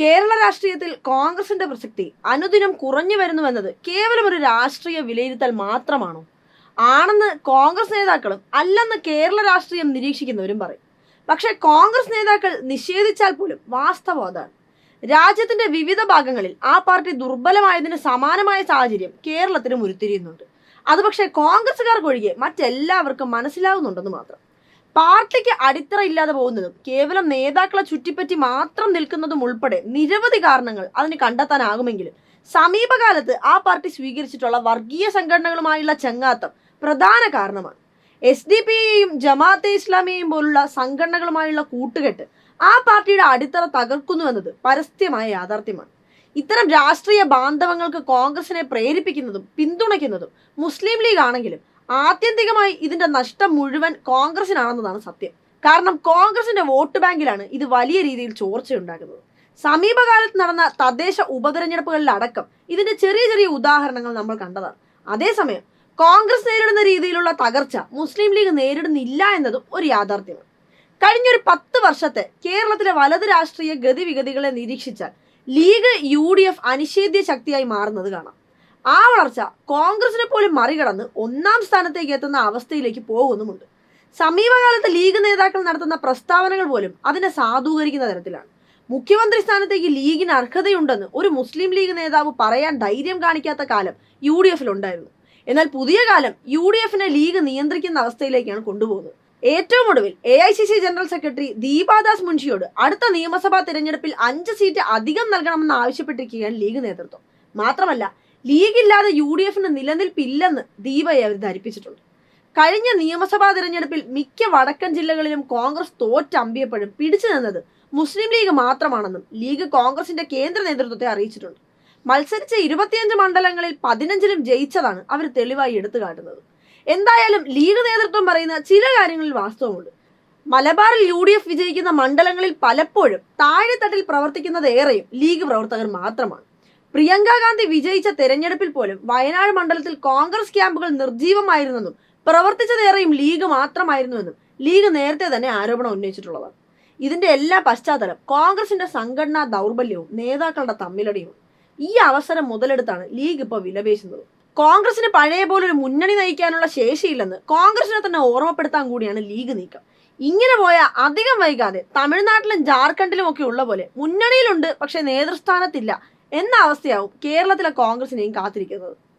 കേരള രാഷ്ട്രീയത്തിൽ കോൺഗ്രസിന്റെ പ്രസക്തി അനുദിനം കുറഞ്ഞു വരുന്നുവെന്നത് കേവലം ഒരു രാഷ്ട്രീയ വിലയിരുത്തൽ മാത്രമാണോ? ആണെന്ന് കോൺഗ്രസ് നേതാക്കളും അല്ലെന്ന് കേരള രാഷ്ട്രീയം നിരീക്ഷിക്കുന്നവരും പറയും. പക്ഷേ കോൺഗ്രസ് നേതാക്കൾ നിഷേധിച്ചാൽ പോലും വാസ്തവം അതാണ്. രാജ്യത്തിന്റെ വിവിധ ഭാഗങ്ങളിൽ ആ പാർട്ടി ദുർബലമായതിന് സമാനമായ സാഹചര്യം കേരളത്തിലും ഉരുത്തിരിയുന്നുണ്ട്. അത് പക്ഷേ കോൺഗ്രസ്സുകാർക്കൊഴികെ മറ്റെല്ലാവർക്കും മനസ്സിലാവുന്നുണ്ടെന്ന് മാത്രം. പാർട്ടിക്ക് അടിത്തറ ഇല്ലാതെ പോകുന്നതും കേവലം നേതാക്കളെ ചുറ്റിപ്പറ്റി മാത്രം നിൽക്കുന്നതും ഉൾപ്പെടെ നിരവധി കാരണങ്ങൾ അതിന് കണ്ടെത്താനാകുമെങ്കിലും സമീപകാലത്ത് ആ പാർട്ടി സ്വീകരിച്ചിട്ടുള്ള വർഗീയ സംഘടനകളുമായുള്ള ചങ്ങാത്തം പ്രധാന കാരണമാണ്. എസ് ഡി പി യെയും ജമാഅത്തെ ഇസ്ലാമിയെയും പോലുള്ള സംഘടനകളുമായുള്ള കൂട്ടുകെട്ട് ആ പാർട്ടിയുടെ അടിത്തറ തകർക്കുന്നു എന്നത് പരസ്യമായ യാഥാർത്ഥ്യമാണ്. ഇത്തരം രാഷ്ട്രീയ ബാന്ധവങ്ങൾക്ക് കോൺഗ്രസിനെ പ്രേരിപ്പിക്കുന്നതും പിന്തുണയ്ക്കുന്നതും മുസ്ലിം ലീഗ് ആണെങ്കിലും ആത്യന്തികമായി ഇതിന്റെ നഷ്ടം മുഴുവൻ കോൺഗ്രസിനാണെന്നതാണ് സത്യം. കാരണം കോൺഗ്രസിന്റെ വോട്ട് ബാങ്കിലാണ് ഇത് വലിയ രീതിയിൽ ചോർച്ചയുണ്ടാക്കുന്നത് സമീപകാലത്ത് നടന്ന തദ്ദേശ ഉപതെരഞ്ഞെടുപ്പുകളിലടക്കം ഇതിന്റെ ചെറിയ ചെറിയ ഉദാഹരണങ്ങൾ നമ്മൾ കണ്ടതാണ്. അതേസമയം കോൺഗ്രസ് നേരിടുന്ന രീതിയിലുള്ള തകർച്ച മുസ്ലിം ലീഗ് നേരിടുന്നില്ല എന്നതും ഒരു യാഥാർത്ഥ്യമാണ്. കഴിഞ്ഞൊരു പത്ത് വർഷത്തെ കേരളത്തിലെ വലത് രാഷ്ട്രീയ ഗതിവിഗതികളെ നിരീക്ഷിച്ചാൽ ലീഗ് യു ഡി എഫ് അനിഷേധ്യ ശക്തിയായി മാറുന്നത് കാണാം. ആ വളർച്ച കോൺഗ്രസിനെ പോലും മറികടന്ന് ഒന്നാം സ്ഥാനത്തേക്ക് എത്തുന്ന അവസ്ഥയിലേക്ക് പോകുന്നുമുണ്ട്. സമീപകാലത്ത് ലീഗ് നേതാക്കൾ നടത്തുന്ന പ്രസ്താവനകൾ പോലും അതിനെ സാധൂകരിക്കുന്ന തരത്തിലാണ്. മുഖ്യമന്ത്രി സ്ഥാനത്തേക്ക് ലീഗിന് അർഹതയുണ്ടെന്ന് ഒരു മുസ്ലിം ലീഗ് നേതാവ് പറയാൻ ധൈര്യം കാണിക്കാത്ത കാലം യു ഡി എഫിൽ ഉണ്ടായിരുന്നു എന്നാൽ പുതിയ കാലം യു ഡി എഫിനെ ലീഗ് നിയന്ത്രിക്കുന്ന അവസ്ഥയിലേക്കാണ് കൊണ്ടുപോകുന്നത്. ഏറ്റവും ഒടുവിൽ A I C C general secretary Deepadas മുൻഷിയോട് അടുത്ത നിയമസഭാ തിരഞ്ഞെടുപ്പിൽ അഞ്ച് സീറ്റ് അധികം നൽകണമെന്ന് ആവശ്യപ്പെട്ടിരിക്കുകയാണ് ലീഗ് നേതൃത്വം. മാത്രമല്ല ലീഗ് ഇല്ലാതെ യു ഡി എഫിന് നിലനിൽപ്പില്ലെന്ന് ദീപയെ അവർ ധരിപ്പിച്ചിട്ടുണ്ട്. കഴിഞ്ഞ നിയമസഭാ തിരഞ്ഞെടുപ്പിൽ മിക്ക വടക്കൻ ജില്ലകളിലും കോൺഗ്രസ് തോറ്റമ്പിയപ്പോഴും പിടിച്ചു നിന്നത് മുസ്ലിം ലീഗ് മാത്രമാണെന്നും ലീഗ് കോൺഗ്രസിന്റെ കേന്ദ്ര നേതൃത്വത്തെ അറിയിച്ചിട്ടുണ്ട്. മത്സരിച്ച ഇരുപത്തിയഞ്ച് മണ്ഡലങ്ങളിൽ പതിനഞ്ചിലും ജയിച്ചതാണ് അവർ തെളിവായി എടുത്തു കാട്ടുന്നത് എന്തായാലും ലീഗ് നേതൃത്വം പറയുന്ന ചില കാര്യങ്ങളിൽ വാസ്തവമുണ്ട്. മലബാറിൽ യു ഡി എഫ് വിജയിക്കുന്ന മണ്ഡലങ്ങളിൽ പലപ്പോഴും താഴെത്തട്ടിൽ പ്രവർത്തിക്കുന്നത് ഏറെയും ലീഗ് പ്രവർത്തകർ മാത്രമാണ്. പ്രിയങ്ക ഗാന്ധി വിജയിച്ച തെരഞ്ഞെടുപ്പിൽ പോലും വയനാട് മണ്ഡലത്തിൽ കോൺഗ്രസ് ക്യാമ്പുകൾ നിർജീവമായിരുന്നെന്നും പ്രവർത്തിച്ചതേറെയും ലീഗ് മാത്രമായിരുന്നുവെന്നും ലീഗ് നേരത്തെ തന്നെ ആരോപണം ഉന്നയിച്ചിട്ടുള്ളതാണ് ഇതിന്റെ എല്ലാ പശ്ചാത്തലം കോൺഗ്രസിന്റെ സംഘടനാ ദൗർബല്യവും നേതാക്കളുടെ തമ്മിലടിയും. ഈ അവസരം മുതലെടുത്താണ് ലീഗ് ഇപ്പോൾ വിലപേശുന്നത്. കോൺഗ്രസിന് പഴയ പോലെ ഒരു മുന്നണി നയിക്കാനുള്ള ശേഷിയില്ലെന്ന് കോൺഗ്രസിനെ തന്നെ ഓർമ്മപ്പെടുത്താൻ കൂടിയാണ് ലീഗ് നീക്കം. ഇങ്ങനെ പോയാൽ അധികം വൈകാതെ തമിഴ്നാട്ടിലും ജാർഖണ്ഡിലും ഒക്കെ ഉള്ള പോലെ മുന്നണിയിലുണ്ട് പക്ഷെ നേതൃസ്ഥാനത്തില്ല എന്ന അവസ്ഥയാവും കേരളത്തിലെ കോൺഗ്രസിനെയും കാത്തിരിക്കുന്നത്.